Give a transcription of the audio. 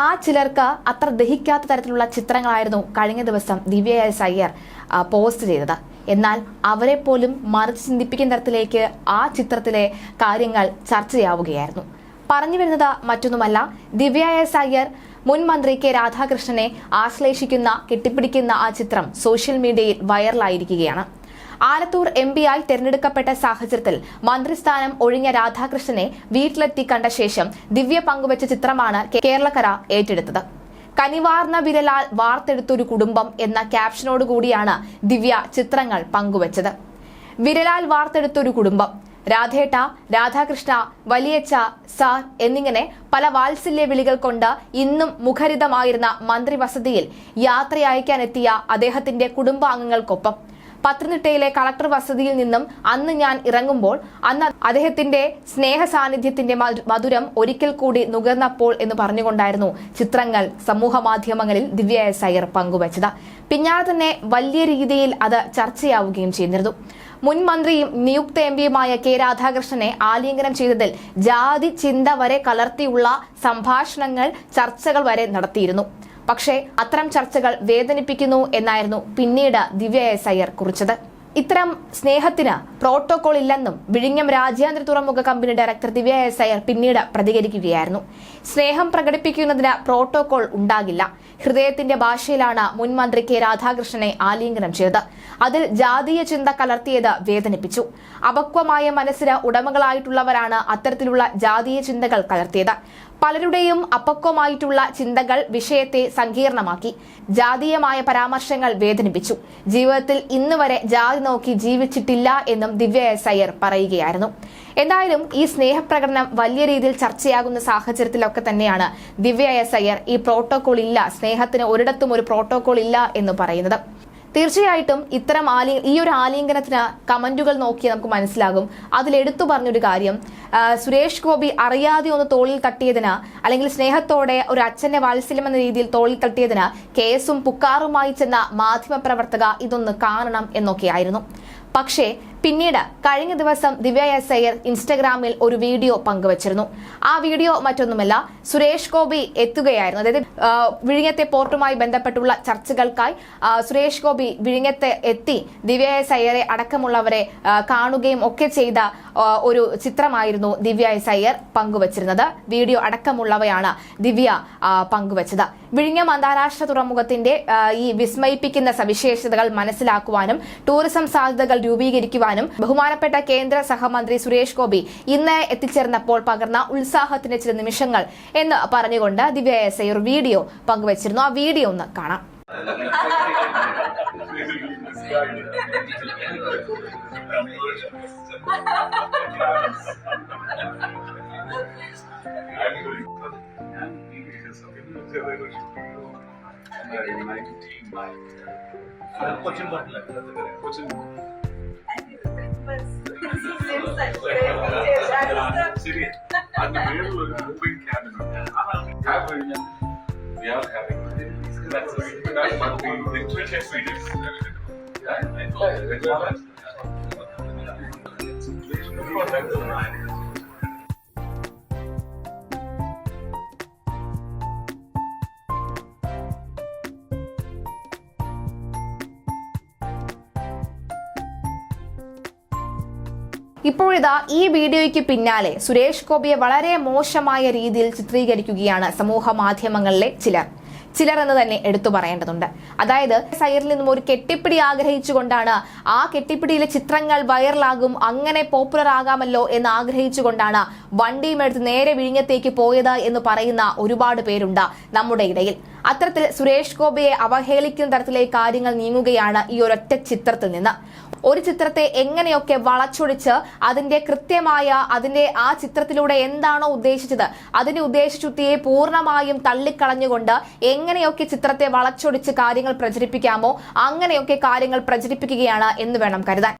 ആ ചിലർക്ക് അത്ര ദഹിക്കാത്ത തരത്തിലുള്ള ചിത്രങ്ങളായിരുന്നു കഴിഞ്ഞ ദിവസം ദിവ്യ എസ് അയ്യർ പോസ്റ്റ് ചെയ്തത്. എന്നാൽ അവരെ പോലും മറിച്ച് ചിന്തിപ്പിക്കുന്ന തരത്തിലേക്ക് ആ ചിത്രത്തിലെ കാര്യങ്ങൾ ചർച്ചയാവുകയായിരുന്നു പറഞ്ഞു വരുന്നത് മറ്റൊന്നുമല്ല. ദിവ്യ എസ് അയ്യർ മുൻ മന്ത്രി കെ രാധാകൃഷ്ണനെ ആശ്ലേഷിക്കുന്ന കെട്ടിപ്പിടിക്കുന്ന ആ ചിത്രം സോഷ്യൽ മീഡിയയിൽ വൈറലായിരിക്കുകയാണ് ആലത്തൂർ എം ആയി തെരഞ്ഞെടുക്കപ്പെട്ട സാഹചര്യത്തിൽ മന്ത്രിസ്ഥാനം ഒഴിഞ്ഞ രാധാകൃഷ്ണനെ വീട്ടിലെത്തി കണ്ട ശേഷം ദിവ്യ പങ്കുവച്ച ചിത്രമാണ് കേരളക്കര ഏറ്റെടുത്തത്. കനിവാർന്ന വിരലാൽ വാർത്തെടുത്തൊരു കുടുംബം എന്ന ക്യാപ്ഷനോടുകൂടിയാണ് ദിവ്യ ചിത്രങ്ങൾ പങ്കുവച്ചത്. വിരലാൽ വാർത്തെടുത്തൊരു കുടുംബം. രാധേട്ട രാധാകൃഷ്ണ വലിയച്ച സാർ എന്നിങ്ങനെ പല വാത്സല്യ വിളികൾ കൊണ്ട് ഇന്നും മുഖരിതമായിരുന്ന മന്ത്രിവസതിയിൽ യാത്രയയക്കാനെത്തിയ അദ്ദേഹത്തിന്റെ കുടുംബാംഗങ്ങൾക്കൊപ്പം പത്തനംതിട്ടയിലെ കളക്ടർ വസതിയിൽ നിന്നും അന്ന് ഞാൻ ഇറങ്ങുമ്പോൾ അന്ന് അദ്ദേഹത്തിന്റെ സ്നേഹ സാന്നിധ്യത്തിന്റെ മധുരം ഒരിക്കൽ കൂടി നുകർന്നപ്പോൾ എന്ന് പറഞ്ഞുകൊണ്ടായിരുന്നു ചിത്രങ്ങൾ സമൂഹ മാധ്യമങ്ങളിൽ ദിവ്യ എസ് അയ്യർ പങ്കുവച്ചത്. പിന്നാലെ തന്നെ വലിയ രീതിയിൽ അത് ചർച്ചയാവുകയും ചെയ്തിരുന്നു. മുൻ മന്ത്രിയും നിയുക്ത എം പിയുമായ കെ രാധാകൃഷ്ണനെ ആലിംഗനം ചെയ്തതിൽ ജാതി ചിന്ത വരെ കലർത്തിയുള്ള സംഭാഷണങ്ങൾ ചർച്ചകൾ വരെ നടത്തിയിരുന്നു. പക്ഷേ അത്തരം ചർച്ചകൾ വേദനിപ്പിക്കുന്നു എന്നായിരുന്നു പിന്നീട് ദിവ്യ എസ് അയ്യർ കുറിച്ചത്. ഇത്തരം സ്നേഹത്തിന് പ്രോട്ടോകോൾ ഇല്ലെന്നും വിഴിഞ്ഞം രാജ്യാന്തര തുറമുഖ company director Divya S Iyer പിന്നീട് പ്രതികരിക്കുകയായിരുന്നു. സ്നേഹം പ്രകടിപ്പിക്കുന്നതിന് പ്രോട്ടോകോൾ ഉണ്ടാകില്ല. ഹൃദയത്തിന്റെ ഭാഷയിലാണ് മുൻ മന്ത്രി കെ രാധാകൃഷ്ണനെ ആലിംഗനം ചെയ്തത്. അതിൽ ജാതീയ ചിന്ത കലർത്തിയത് വേദനിപ്പിച്ചു. അപക്വമായ മനസ്സിന് ഉടമകളായിട്ടുള്ളവരാണ് അത്തരത്തിലുള്ള ജാതീയ ചിന്തകൾ കലർത്തിയത്. പലരുടെയും അപക്വമായിട്ടുള്ള ചിന്തകൾ വിഷയത്തെ സങ്കീർണമാക്കി. ജാതീയമായ പരാമർശങ്ങൾ വേദനിപ്പിച്ചു. ജീവിതത്തിൽ ഇന്ന് വരെ ജാതി നോക്കി ജീവിച്ചിട്ടില്ല എന്നും ദിവ്യ എസ് അയ്യർ പറയുകയായിരുന്നു. എന്തായാലും ഈ സ്നേഹപ്രകടനം വലിയ രീതിയിൽ ചർച്ചയാകുന്ന സാഹചര്യത്തിലൊക്കെ തന്നെയാണ് ദിവ്യ എസ് അയ്യർ ഈ പ്രോട്ടോകോൾ ഇല്ല സ്നേഹത്തിന് ഒരിടത്തും ഒരു പ്രോട്ടോകോൾ ഇല്ല എന്ന് പറയുന്നത്. തീർച്ചയായിട്ടും ഇത്തരം ആലി ഈ ഒരു ആലിംഗനത്തിന് കമന്റുകൾ നോക്കി നമുക്ക് മനസ്സിലാകും. അതിലെടുത്തു പറഞ്ഞൊരു കാര്യം സുരേഷ് ഗോപി അറിയാതെ ഒന്ന് തോളിൽ തട്ടിയതിന് അല്ലെങ്കിൽ സ്നേഹത്തോടെ ഒരു അച്ഛന്റെ വാത്സല്യം എന്ന രീതിയിൽ തോളിൽ തട്ടിയതിന് കേസും പുക്കാറുമായി ചെന്ന മാധ്യമപ്രവർത്തക ഇതൊന്ന് കാണണം എന്നൊക്കെയായിരുന്നു പക്ഷേ പിന്നീട് കഴിഞ്ഞ ദിവസം ദിവ്യ എസ് അയ്യർ ഇൻസ്റ്റഗ്രാമിൽ ഒരു വീഡിയോ പങ്കുവച്ചിരുന്നു. ആ വീഡിയോ മറ്റൊന്നുമല്ല സുരേഷ് ഗോപി എത്തുകയായിരുന്നു. അതായത് വിഴിഞ്ഞത്തെ പോർട്ടുമായി ബന്ധപ്പെട്ടുള്ള ചർച്ചകൾക്കായി സുരേഷ് ഗോപി വിഴിഞ്ഞത്തെ എത്തി ദിവ്യ എസ് അയ്യരെ അടക്കമുള്ളവരെ കാണുകയും ഒക്കെ ചെയ്ത ഒരു ചിത്രമായിരുന്നു ദിവ്യ എസ് അയ്യർ പങ്കുവച്ചിരുന്നത്. വീഡിയോ അടക്കമുള്ളവയാണ് ദിവ്യ പങ്കുവച്ചത്. വിഴിഞ്ഞം അന്താരാഷ്ട്ര തുറമുഖത്തിന്റെ ഈ വിസ്മയിപ്പിക്കുന്ന സവിശേഷതകൾ മനസ്സിലാക്കുവാനും ടൂറിസം സാധ്യതകൾ രൂപീകരിക്കുവാനും ബഹുമാനപ്പെട്ട കേന്ദ്ര സഹമന്ത്രി സുരേഷ് ഗോപി ഇന്ന് എത്തിച്ചേർന്നപ്പോൾ പകർന്ന ഉത്സാഹത്തിന്റെ ചില നിമിഷങ്ങൾ എന്ന് പറഞ്ഞുകൊണ്ട് ദിവ്യ എസ് ഒരു വീഡിയോ പങ്കുവച്ചിരുന്നു. ആ വീഡിയോ ഒന്ന് കാണാം. കൊച്ചിൻ പാട്ടില്ല കൊച്ചിൻ சரி you. I told cabinet have we are having that's that's what we literally we did I. ഇപ്പോഴിതാ ഈ വീഡിയോയ്ക്ക് പിന്നാലെ സുരേഷ് ഗോപിയെ വളരെ മോശമായ രീതിയിൽ ചിത്രീകരിക്കുകയാണ് സമൂഹ മാധ്യമങ്ങളിലെ ചിലർ. ചിലർ എന്ന് തന്നെ എടുത്തു പറയേണ്ടതുണ്ട്. അതായത് സൈറിൽ നിന്നും ഒരു കെട്ടിപ്പിടി ആഗ്രഹിച്ചുകൊണ്ടാണ് ആ കെട്ടിപ്പിടിയിലെ ചിത്രങ്ങൾ വൈറലാകും അങ്ങനെ പോപ്പുലർ ആകാമല്ലോ എന്ന് ആഗ്രഹിച്ചുകൊണ്ടാണ് വണ്ടിയും എടുത്ത് നേരെ വിഴിഞ്ഞത്തേക്ക് പോയത് എന്ന് പറയുന്ന ഒരുപാട് പേരുണ്ട് നമ്മുടെ ഇടയിൽ. അത്തരത്തിൽ സുരേഷ് ഗോപിയെ അവഹേളിക്കുന്ന തരത്തിലേക്ക് കാര്യങ്ങൾ നീങ്ങുകയാണ് ഈ ഒരൊറ്റ ചിത്രത്തിൽ നിന്ന്. ഒരു ചിത്രത്തെ എങ്ങനെയൊക്കെ വളച്ചൊടിച്ച് അതിന്റെ കൃത്യമായ അതിന്റെ ആ ചിത്രത്തിലൂടെ എന്താണോ ഉദ്ദേശിച്ചത് അതിന്റെ ഉദ്ദേശിച്ചുത്തിയെ പൂർണമായും തള്ളിക്കളഞ്ഞുകൊണ്ട് എങ്ങനെയൊക്കെ ചിത്രത്തെ വളച്ചൊടിച്ച് കാര്യങ്ങൾ പ്രചരിപ്പിക്കാമോ അങ്ങനെയൊക്കെ കാര്യങ്ങൾ പ്രചരിപ്പിക്കുകയാണ് എന്ന് വേണം കരുതാൻ.